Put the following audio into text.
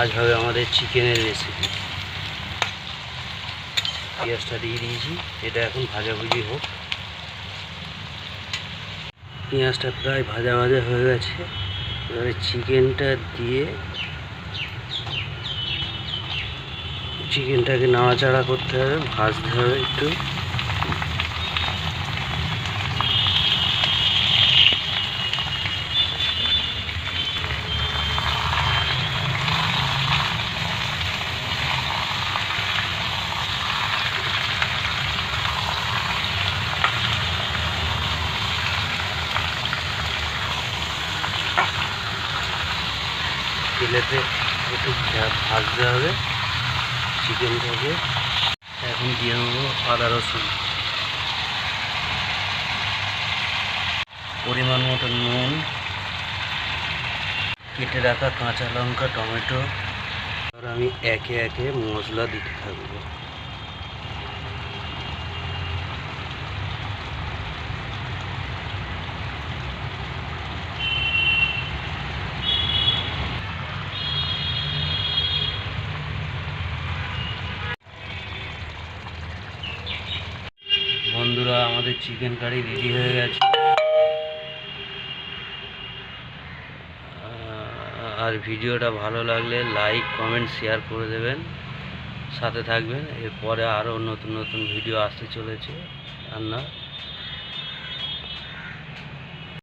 আজ হবে আমাদের চিকেনের রেসিপি পেঁয়াজটা দিয়ে দিয়েছি, এটা এখন ভাজাভুজি হোক। পেঁয়াজটা প্রায় ভাজা ভাজা হয়ে গেছে। এবারে চিকেনটা দিয়ে চিকেনটাকে নাড়াচাড়া করতে হবে, ভাজতে হবে একটু। তেলেতে একটু ভাজতে হবে চিকেনটাকে এখন দিয়ে দেবো আদা রসুন। পরিমাণ মতো নুন। কেটে রাখা কাঁচা লঙ্কা, টমেটো। আর আমি একে একে মশলা দিতে থাকব। বন্ধুরা, আমাদের চিকেন কারি রেডি হয়ে গেছে। আর ভিডিওটা ভালো লাগলে লাইক কমেন্ট শেয়ার করে দেবেন। সাথে থাকবেন। এরপরে আরও নতুন নতুন ভিডিও আসতে চলেছে। রান্না